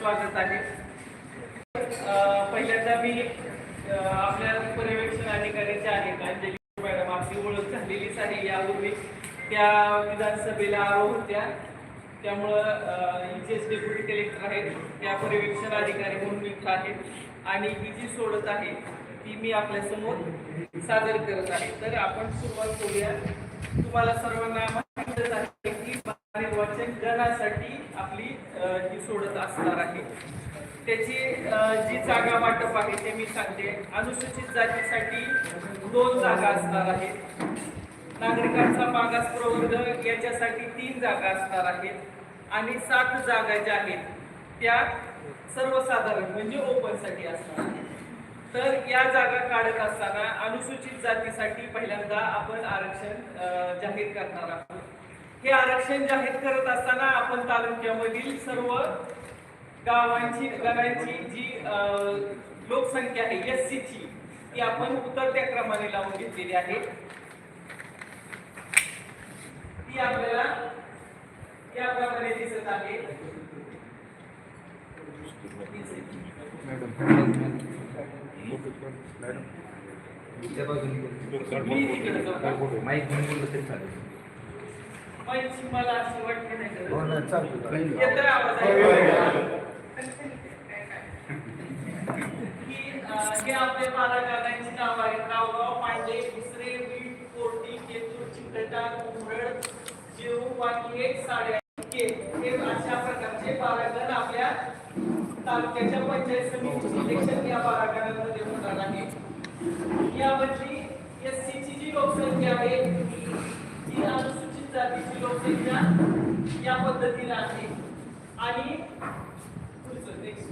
स्वागत आहे. पहिल्यांदा मी आपल्या पर्यवेक्षण अधिकाऱ्याचे आहेत. अंजली मॅडम आपली ओळख झालेलीच आहे. यापूर्वी त्या विधानसभेला आलो होत्या. त्यामुळं जे डेप्युटी कलेक्टर आहेत त्या पर्यवेक्षण अधिकारी म्हणून मी आहेत. आणि ही जी सोडत आहे ती मी आपल्यासमोर सादर करत आहे. तर आपण सुरुवात करूया. तुम्हाला सर्वांना माहितीच आहे की निर्वाचन गणासाठी आपली अ, ही सोडत असणार आहे. त्याची जी जागा वाटप आहे ते मी सांगते. अनुसूचित जातीसाठी दोन जागा असणार आहेत. नागरिकांचा मागास प्रवर्ग याच्यासाठी तीन जागा असणार आहेत. आणि सात जागा ज्या आहेत त्या सर्वसाधारण म्हणजे ओपनसाठी असणार आहेत. तर या जागा काढत असताना अनुसूचित जातीसाठी पहिल्यांदा आपण आरक्षण जाहीर करणार आहोत. हे आरक्षण जाहीर करत असताना आपण तालुक्यामधील सर्व गावांची गावांची जी लोकसंख्या आहे एस ची ती आपण उतरत्या क्रमाने लावून घेतलेली आहे. ती आपल्याला याप्रमाणे दिसत आहे. मी हो हे आपले बारा गावांची नाव आहेत रावगाव पांडे दुसरे बीड कोर्टी केतूर चिकटा उमरड जीव वाकी साड्या के. हे अशा प्रकारचे बारा गण आपल्या तालुक्याच्या पंचायत समितीचे इलेक्शन या बारा गणांमध्ये होणार आहे. यामधली एस ची जी लोकसंख्या आहे ती अनुसूचित जातीची या पद्धतीने आहे. आणि पुढचं नेक्स्ट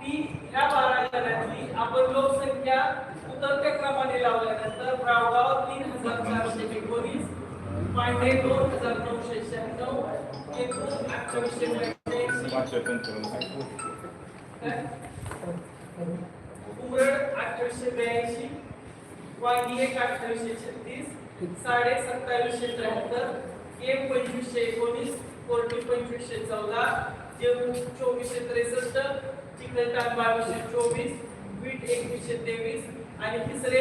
ती ह्या बारागणातली आपण लोकसंख्या उतरत्या क्रमाने लावल्यानंतर ब्रावगाव तीन हजार चारशे एकोणीस पांडे दोन हजार नऊशे शहाण्णव एकूण अठराशे पंच्याऐंशी उमरड अठराशे ब्याऐंशी वाणी एक अठराशे छत्तीस साडे सत्तावीसशे त्र्याहत्तर एम पंचवीसशे एकोणीस कोर्टी पंचवीसशे चौदा जेवण चोवीसशे त्रेसष्ट चिकलटाण बावीसशे चोवीस वीट एकवीसशे तेवीस आणि तिसरे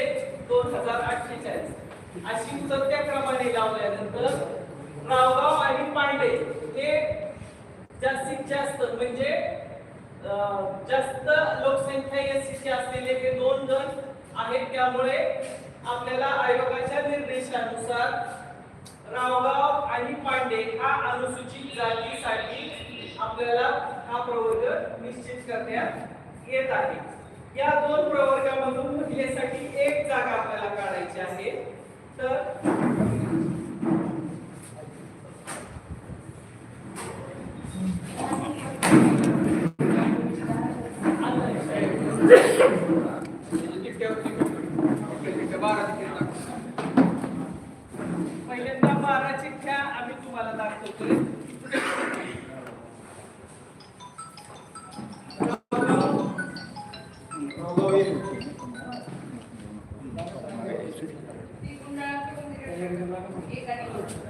दोन हजार अठ्ठेचाळीस अशी उतरत्या क्रमाने लावल्यानंतर रावगाव आणि पांडे हे जास्तीत जास्त म्हणजे अं, जास्त लोकसंख्या एस ची असलेले हे दोन जण आहेत त्यामुळे आपल्याला आयोगाच्या निर्देशानुसार रावगाव आणि पांडे हा अनुसूचित जातीसाठी आपल्याला हा प्रवर्ग निश्चित करण्यात येत आहे. या दोन प्रवर्गामधून महिलेसाठी एक जागा आपल्याला काढायची आहे. तर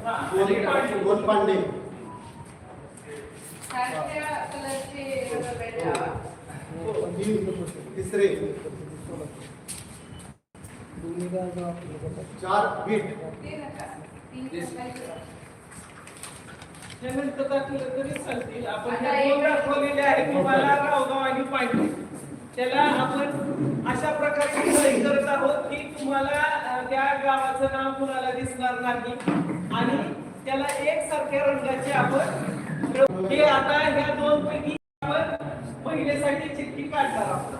हा, आणि पांडे. दोन पांडे तिसरे चार बीट त्यानंतर दाखवलं तरी चालतील आपण हे दोन दाखवलेले आहे तुम्हाला रावगाव आणि पांडे त्याला आपण अशा प्रकारे डिझाईन करत आहोत की तुम्हाला त्या गावाचं नाव कुणाला दिसणार नाही. आणि त्याला एकसारख्या रंगाचे आपण हे आता ह्या दोन पैकी आपण महिलेसाठी चिठ्ठी काढणार आहोत.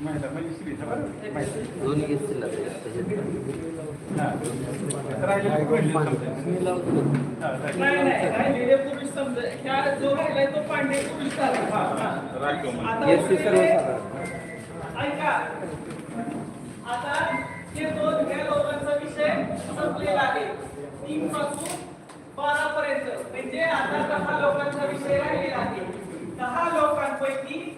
दोन्ही घेततील नाही समजा जो तो आता आता हे दोन ह्या लोकांचा विषय संपलेला आहे तीन पासून बारा पर्यंत म्हणजे आता दहा लोकांचा विषय राहिलेला आहे दहा लोकांपैकी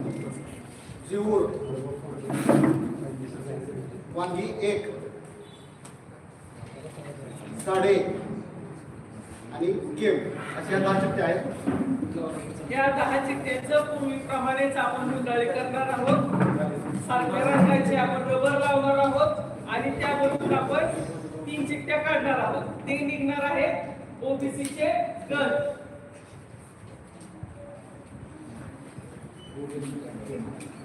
जीऊर वांगी एक. साडे. आणि गेम अशा दहा चित्ते आहेत. या दहा चिठ्ठ्यांचं पूर्वीप्रमाणेच आपण गुंडाळी करणार आहोत. सारख्या रंगाची आपण रबर लावणार आहोत. आणि त्यावरून आपण तीन चिठ्ठ्या काढणार आहोत. ते निघणार आहे ओबीसीचे गण तीन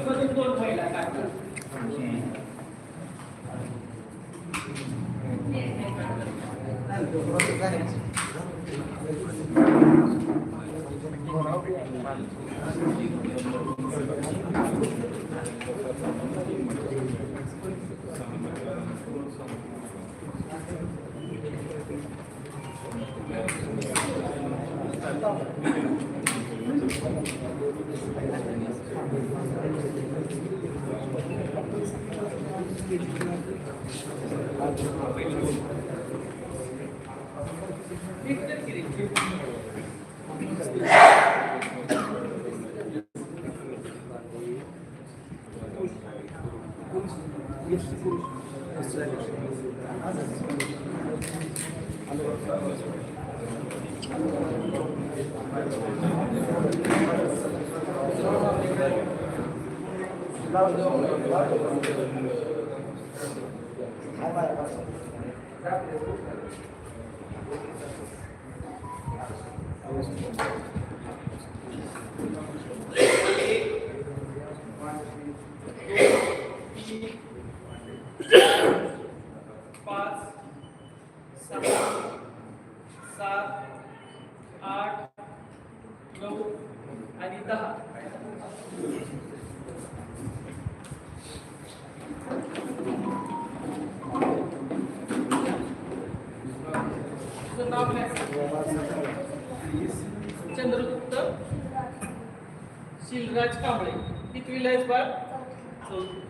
मधून दोन महिला काढतात Kunst, nicht Kunst, österreichische Musik. Also, Thank you. सात आठ नऊ आणि दहा. नाव काय? चंद्रगुप्त शिलराज कांबळे. कितवीला आहेस बाळ? चौथी.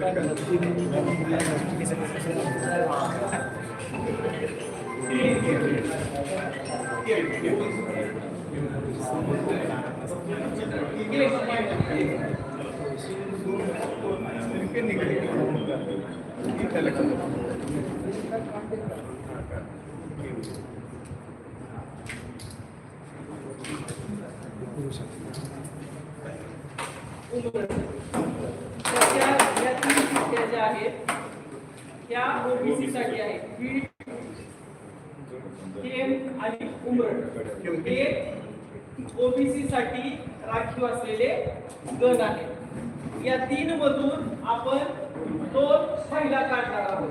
कडे द्यायची. मग थांब, थांब, थांब. बघा, तुझ्या असं- तुझ्या असं काढा. त्याच्या या तीन चिठ्ठ्या ज्या आहेत त्या ओबीसी साठी आहेत बीड केम आणि उमरड हे ओबीसी साठी राखीव असलेले गण आहेत या तीन मधून आपण दोन पहिला काढणार आहोत.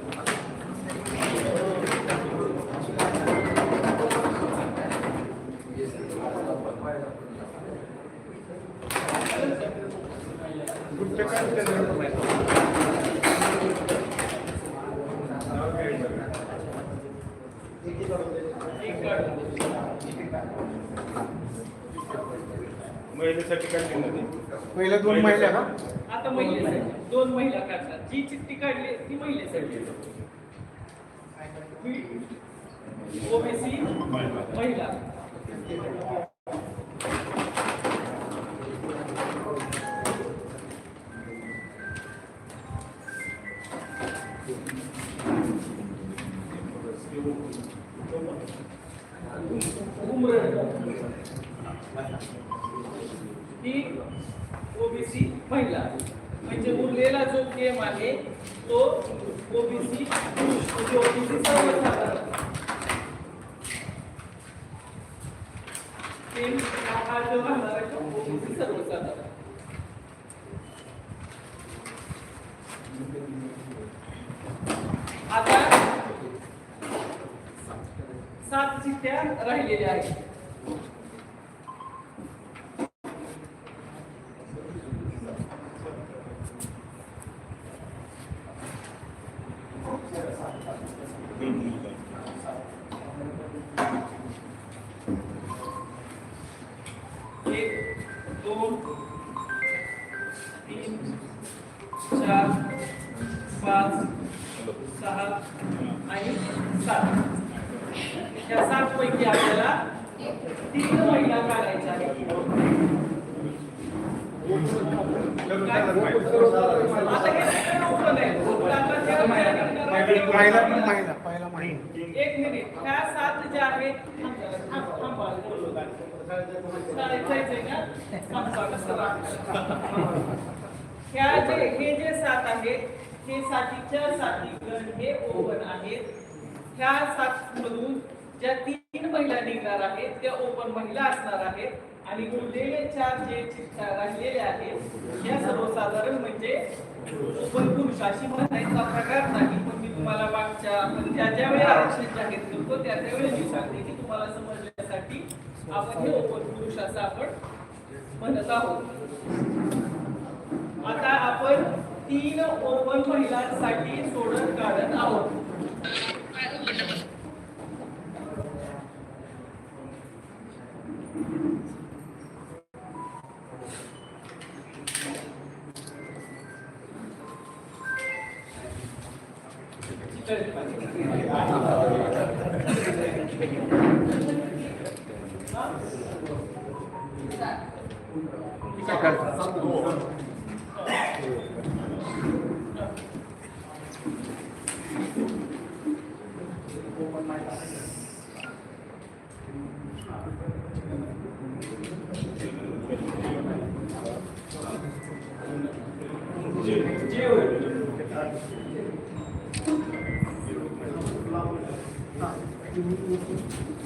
महिलेसाठी काय पहिल्या दोन महिला का? आता महिलेसाठी. दोन महिला काढतात जी चिठ्ठी काढली ती महिलेसाठी. ओबीसी महिला. ही ओबीसी महिला म्हणजे उरलेला जो गेम आहे तो ओबीसी पुरुष. म्हणजे ओबीसी सर्वसाधारण. हा जो राहणार आहे तो ओबीसी सर्वसाधारण. आता सात चिठ्ठ्या राहिलेल्या आहेत. एक ह्या जे हे जे सात आहेत हे सातीच्या साती गण हे ओपन आहेत. ह्या सात मधून ज्या तीन महिला निघणार आहेत त्या ओपन महिला असणार आहेत. आणि उरलेले चार जे चित्र राहिलेले आहेत या सर्वसाधारण म्हणजे ओपन पुरुषाशी म्हणायचा प्रकार नाही. पण मी तुम्हाला मागच्या आपण ज्या ज्या वेळी आरक्षण जाहीर करतो त्या त्यावेळी मी सांगते की तुम्हाला समजण्यासाठी आपण हे ओपन असं आपण म्हणत आहोत. आता आपण तीन ओपन महिलांसाठी सोडत काढत आहोत. वांगी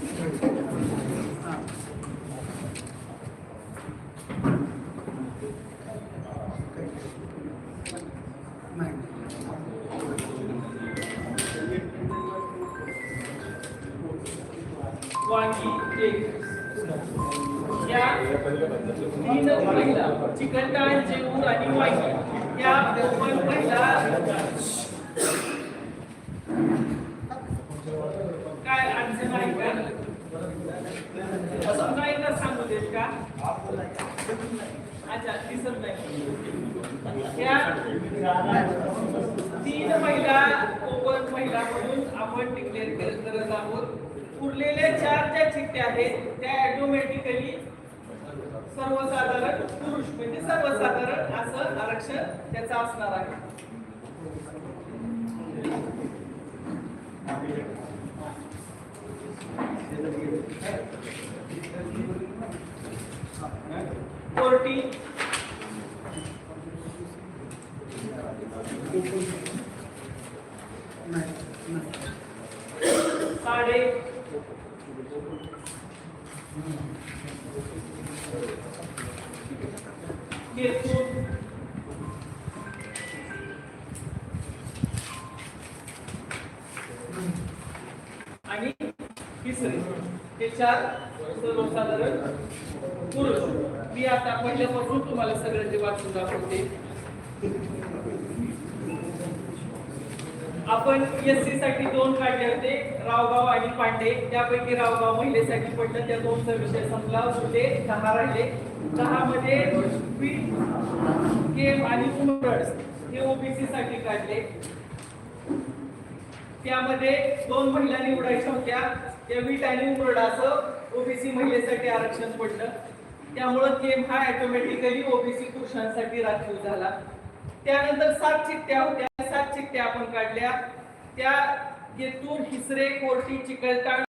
चिकन डाळ जेवूर आणि वांगी या ओपन महिला काय अडचण आहे का असं एकदा सांगू देत का? अच्छा दिसत नाही. या तीन महिला ओपन महिला म्हणून आपण डिक्लेअर करत आहोत. उरलेल्या चार ज्या चिठ्ठ्या आहेत त्या ॲटोमॅटिकली सर्वसाधारण पुरुष म्हणजे सर्वसाधारण असं आरक्षण त्याचं असणार आहे. कोर्टी आपण एस सी साठी दोन काढले होते रावगाव आणि पांडे. त्यापैकी रावगाव महिलेसाठी पडलं त्या दोनचा विषय संपला. होते दहा राहिले. दहा मध्ये केम आणि उमरस हे ओबीसी साठी काढले. त्यामध्ये दोन महिला निवडायच्या होत्या. त्या वीट आणि उमरडा असं ओबीसी महिलेसाठी आरक्षण पडलं. त्यामुळं केम हा ऑटोमॅटिकली ओबीसी पुरुषांसाठी राखीव झाला. त्यानंतर सात चिठ्ठ्या होत्या. सात चिठ्ठ्या आपण काढल्या. त्या येथून हिसरे कोर्टी चिकलताण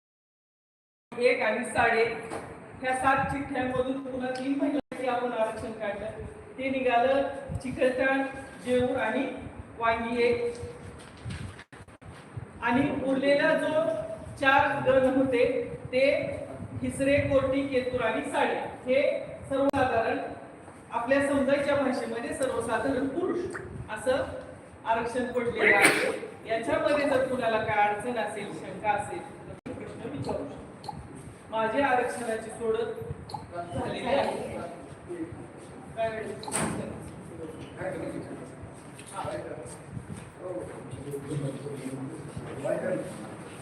एक आणि साडे ह्या सात चिठ्ठ्यांमधून पुन्हा तीन महिलांसाठी आपण आरक्षण काढलं. ते निघालं चिकलताण जेऊर आणि वांगी एक. आणि उरलेला जो चार गण होते ते हिसरे कोर्टी केतूर आणि साडे. हे सर्वसाधारण आपल्या समजायच्या भाषेमध्ये सर्वसाधारण पुरुष असं आरक्षण पडलेलं आहे. याच्यामध्ये जर कुणाला काय अडचण असेल शंका असेल तर प्रश्न विचारू शकता. माझे आरक्षणाची सोडत झालेली आहे. काय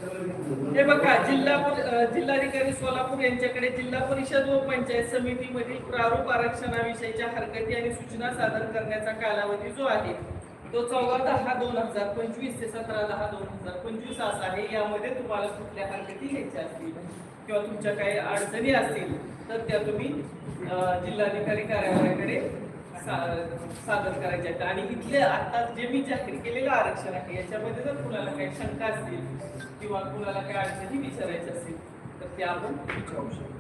हे बघा जिल्हा जिल्हाधिकारी सोलापूर यांच्याकडे जिल्हा परिषद व पंचायत समितीमधील प्रारूप आरक्षणाविषयीच्या हरकती आणि सूचना सादर करण्याचा कालावधी जो आहे तो चौदा दहा दोन हजार पंचवीस ते सतरा दहा दोन हजार पंचवीस असा आहे. यामध्ये तुम्हाला कुठल्या हरकती घ्यायच्या असतील किंवा तुमच्या काही अडचणी असतील तर त्या तुम्ही जिल्हाधिकारी कार्यालयाकडे सादर करायचे आहेत आणि इथले आता जे मी जाहीर केलेलं आरक्षण आहे याच्यामध्ये जर कुणाला काही शंका असतील किंवा कुणाला काही अडचणी विचारायच्या असतील तर ते आपण विचारू शकतो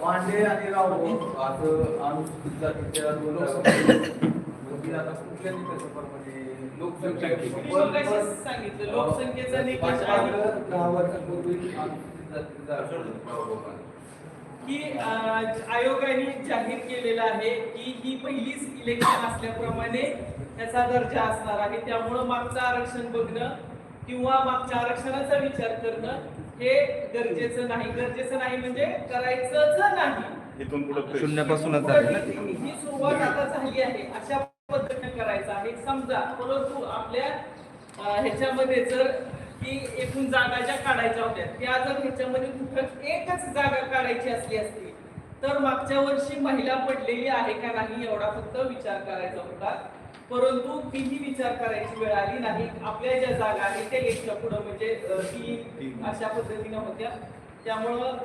पांडे आणि राव आज अनुसूचित जातीच्या दोन आता कुठल्या निकाल लोकसंख्या सांगितलं? लोकसंख्येचा निकष. की आयोगाने जाहीर केलेलं आहे की ही पहिलीच इलेक्शन असल्याप्रमाणे त्याचा दर्जा असणार आहे. त्यामुळं मागचं आरक्षण बघणं किंवा मागच्या आरक्षणाचा विचार करणं हे गरजेचं नाही. गरजेचं नाही म्हणजे करायचंच नाही. इथून पुढे शून्यापासूनच ही सुरुवात आता झाली आहे. अशा पद्धतीने आहे समजा परंतु आपल्या ह्याच्यामध्ये जर की एकूण जागा ज्या काढायच्या होत्या त्या जर ह्याच्यामध्ये कुठं एकच जागा काढायची असली असती तर मागच्या वर्षी महिला पडलेली आहे का नाही एवढा फक्त विचार करायचा होता. परंतु तीही विचार करायची वेळ आली नाही. आपल्या ज्या जागा आहेत त्या एकच्या पुढं म्हणजे ती तीन अशा पद्धतीने होत्या. त्यामुळं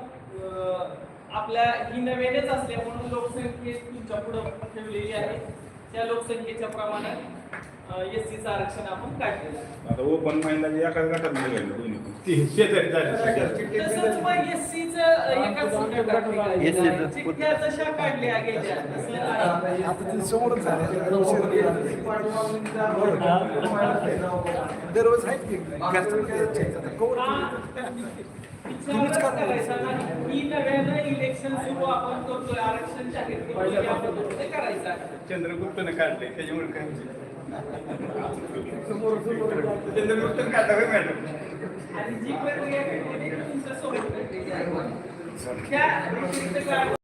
आपल्या ही नव्यानेच असल्यामुळं लोकसंख्येत तुमच्या पुढं ठेवलेली आहे. त्या लोकसंख्येच्या प्रमाणात एस सीचं आरक्षण आपण काढलेलं आहे. आता ओपन महिला एकाच गटात निघाले दोन्ही. पण. ती शेजारी झाली. तसंच मग एस सीचं एकाच गटात निघालेलं आहे. चिठ्ठ्या जशा काढल्या गेल्या तसं आहे. आता ते समोरच झाले. दररोज आहेत की? कवर विचारच करायचा नाही. ही नव्यानं इलेक्शन सुरू आपण करतोय आरक्षण जाहीर केलं याबद्दल ते करायचं आहे चंद्रगुप्तने काढले त्याच्यामुळे काय चंद्रगुप्तने काढला होय मॅडम आणि जी प्रक्रिया. त्या काय